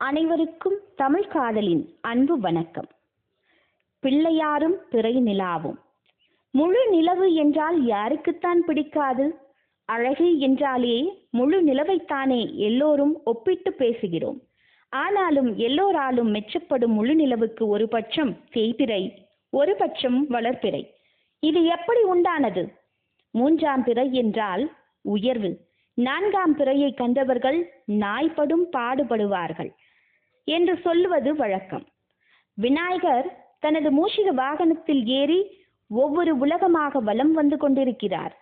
அனைவருக்கும் தமிழ் காதலின் அன்பு வணக்கம். பிள்ளையாரும் பிறை நிலாவும் முழு நிலவு என்றால் யாருக்குத்தான் பிடிக்காது? அழகு என்றாலே முழு நிலவைத்தானே எல்லோரும் ஒப்பிட்டு பேசுகிறோம். ஆனாலும் எல்லோராலும் மெச்சப்படும் முழு நிலவுக்கு ஒரு பட்சம் தேய்பிறை ஒரு பட்சம் வளர்பிறை. இது எப்படி உண்டானது? மூன்றாம் பிறை என்றால் உயர்வு. நான்காம் பிறையை கண்டவர்கள் நாய்படும் பாடுபடுவார்கள். என்று சொல்லுவது வழக்கம். விநாயகர் தனது மூஷிக வாகனத்தில் ஏறி ஒவ்வொரு உலகமாக வலம் வந்து கொண்டிருக்கிறார்.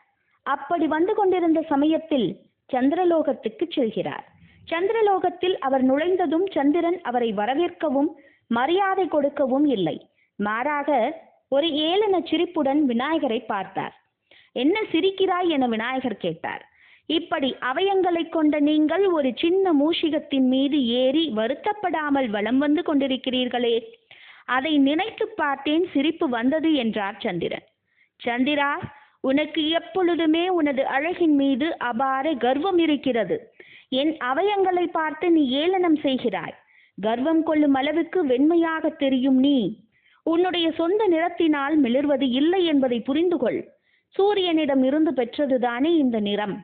அப்படி வந்து கொண்டிருந்த சமயத்தில் சந்திரலோகத்துக்கு செல்கிறார். சந்திரலோகத்தில் அவர் நுழைந்ததும் சந்திரன் அவரை வரவேற்கவும் மரியாதை கொடுக்கவும் இல்லை. மாறாக ஒரு ஏளன சிரிப்புடன் விநாயகரை பார்த்தார். என்ன சிரிக்கிறாய் என விநாயகர் கேட்டார். இப்படி அவயங்களை கொண்ட நீங்கள் ஒரு சின்ன மூஷிகத்தின் மீது ஏறி வருத்தப்படாமல் வலம் வந்து கொண்டிருக்கிறீர்களே. அதை நினைத்து பார்த்தேன் சிரிப்பு வந்தது என்றார் சந்திரன். சந்திரா உனக்கு எப்பொழுதுமே உனது அழகின் மீது அபார கர்வம் இருக்கிறது. என் அவயங்களை பார்த்து நீ ஏளனம் செய்கிறாய். கர்வம் கொள்ளும் அளவுக்கு வெண்மையாக தெரியும் நீ. உன்னுடைய சொந்த நிறத்தினால் மிளர்வது இல்லை என்பதை புரிந்து கொள் சூரியனிடம் இருந்து பெற்றதுதானே இந்த நிறம்.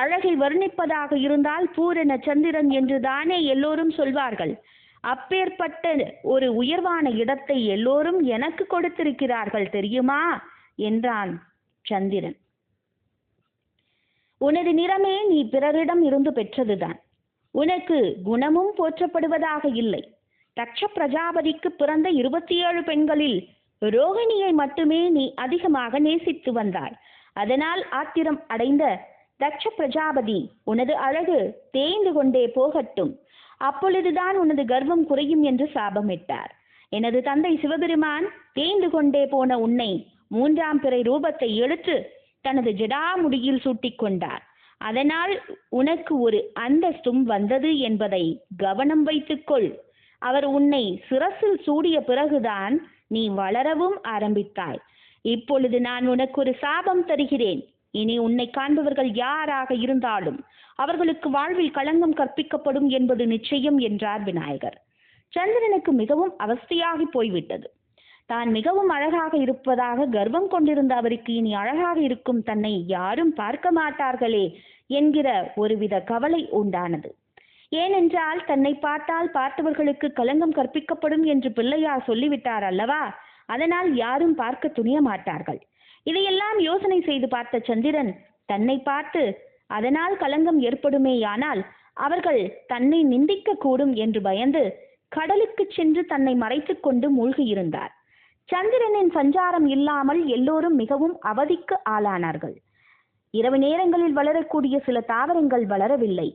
அழகை வர்ணிப்பதாக இருந்தால் பூரண சந்திரன் என்று தானே எல்லோரும் சொல்வார்கள். அப்பேற்பட்ட ஒரு உயர்வான இடத்தை எல்லோரும் எனக்கு கொடுத்திருக்கிறார்கள் தெரியுமா? என்றான் சந்திரன். உனது நிறமே நீ பிறரிடம் இருந்து பெற்றதுதான். உனக்கு குணமும் போற்றப்படுவதாக இல்லை. தக்ஷ பிரஜாபதிக்கு பிறந்த இருபத்தி ஏழு பெண்களில் ரோகிணியை மட்டுமே நீ அதிகமாக நேசித்து வந்தாய். அதனால் ஆத்திரம் அடைந்த தட்ச பிரஜாபதி உனது அழகு தேய்ந்து கொண்டே போகட்டும். அப்பொழுதுதான் உனது கர்வம் குறையும் என்று சாபமிட்டார். எனது தந்தை சிவபெருமான் தேய்ந்து கொண்டே போன உன்னை மூன்றாம் பிறை ரூபத்தை எடுத்து தனது ஜடாமுடியில் சூட்டிக் கொண்டார். அதனால் உனக்கு ஒரு அந்தஸ்தும் வந்தது என்பதை கவனம் வைத்துக்கொள். அவர் உன்னை சிரசில் சூடிய பிறகுதான் நீ வளரவும் ஆரம்பித்தாய். இப்பொழுது நான் உனக்கு ஒரு சாபம் தருகிறேன். இனி உன்னை காண்பவர்கள் யாராக இருந்தாலும் அவர்களுக்கு வாழ்வில் களங்கம் கற்பிக்கப்படும் என்பது நிச்சயம் என்றார் விநாயகர். சந்திரனுக்கு மிகவும் அவஸ்தையாகி போய்விட்டது. தான் மிகவும் அழகாக இருப்பதாக கர்வம் கொண்டிருந்த அவருக்கு இனி அழகாக இருக்கும் தன்னை யாரும் பார்க்க மாட்டார்களே என்கிற ஒருவித கவலை உண்டானது. ஏனென்றால் தன்னை பார்த்தால் பார்த்தவர்களுக்கு களங்கம் கற்பிக்கப்படும் என்று பிள்ளையார் சொல்லிவிட்டார் அல்லவா? அதனால் யாரும் பார்க்க துணிய மாட்டார்கள். இதையெல்லாம் யோசனை செய்து பார்த்த சந்திரன் தன்னை பார்த்து அதனால் களங்கம் ஏற்படுமேயானால் அவர்கள் தன்னை நிந்திக்க கூடும் என்று பயந்து கடலுக்கு சென்று தன்னை மறைத்துக் கொண்டு மூழ்கியிருந்தார். சந்திரனின் சஞ்சாரம் இல்லாமல் எல்லோரும் மிகவும் அவதிக்கு ஆளானார்கள். இரவு நேரங்களில் வளரக்கூடிய சில தாவரங்கள் வளரவில்லை.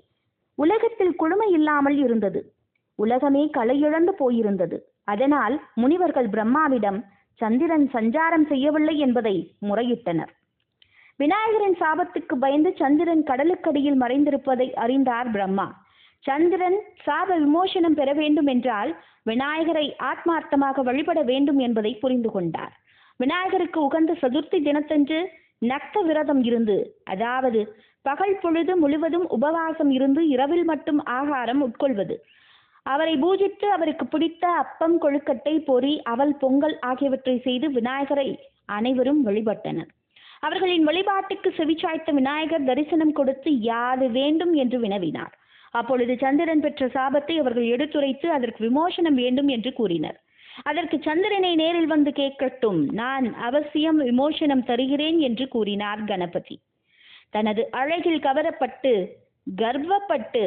உலகத்தில் குழுமை இல்லாமல் இருந்தது. உலகமே களையிழந்து போயிருந்தது. அதனால் முனிவர்கள் பிரம்மாவிடம் சந்திரன் சஞ்சாரம் செய்யவில்லை என்பதை முறையிட்டனர். விநாயகரின் சாபத்துக்கு பயந்து சந்திரன் கடலுக்கடியில் மறைந்திருப்பதை அறிந்தார் பிரம்மா. சந்திரன் சாப விமோசனம் பெற வேண்டும் என்றால் விநாயகரை ஆத்மார்த்தமாக வழிபட வேண்டும் என்பதை புரிந்து கொண்டார். விநாயகருக்கு உகந்த சதுர்த்தி தினத்தன்று நக்த விரதம் இருந்து அதாவது பகல் பொழுது முழுவதும் உபவாசம் இருந்து இரவில் மட்டும் ஆகாரம் உட்கொள்வது அவரை பூஜித்து அவருக்கு பிடித்த அப்பம் கொழுக்கட்டை பொறி அவல் பொங்கல் ஆகியவற்றை செய்து விநாயகரை அனைவரும் வழிபட்டனர். அவர்களின் வழிபாட்டுக்கு செவிச்சாய்த்த விநாயகர் தரிசனம் கொடுத்து யாது வேண்டும் என்று வினவினார். அப்பொழுது சந்திரன் பெற்ற சாபத்தை அவர்கள் எடுத்துரைத்து அதற்கு விமோசனம் வேண்டும் என்று கூறினர். அதற்கு சந்திரனை நேரில் வந்து கேட்கட்டும் நான் அவசியம் விமோசனம் தருகிறேன் என்று கூறினார் கணபதி. தனது அழகில் கவரப்பட்டு கர்வப்பட்டு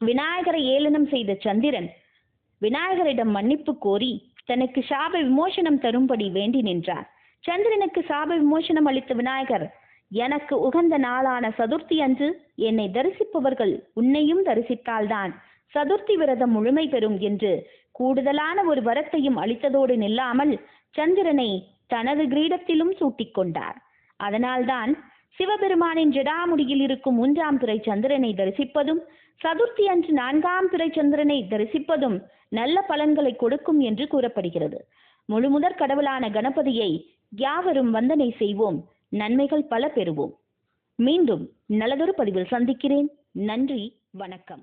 விநாயகரை ஏளனம் செய்த சந்திரன் விநாயகரிடம் மன்னிப்பு கோரி தனக்கு சாப விமோசனம் தரும்படி வேண்டி நின்றார். சந்திரனுக்கு சாப விமோசனம் அளித்த விநாயகர் எனக்கு உகந்த நாளான சதுர்த்தி அன்று என்னை தரிசிப்பவர்கள் உன்னையும் தரிசித்தால்தான். சதுர்த்தி விரதம் முழுமை பெறும் என்று கூடுதலான ஒரு வரத்தையும் அளித்ததோடு நில்லாமல் சந்திரனை தனது கிரீடத்திலும் சூட்டிக் கொண்டார். அதனால்தான் சிவபெருமானின் ஜடாமுடியில் இருக்கும் மூன்றாம் துறை சந்திரனை தரிசிப்பதும் சதுர்த்தி அன்று நான்காம் துறை சந்திரனை தரிசிப்பதும் நல்ல பலன்களை கொடுக்கும் என்று கூறப்படுகிறது. முழுமுதற் கடவுளான கணபதியை யாவரும் வந்தனை செய்வோம் நன்மைகள் பல பெறுவோம். மீண்டும் நல்லதொரு பதிவில் சந்திக்கிறேன். நன்றி வணக்கம்.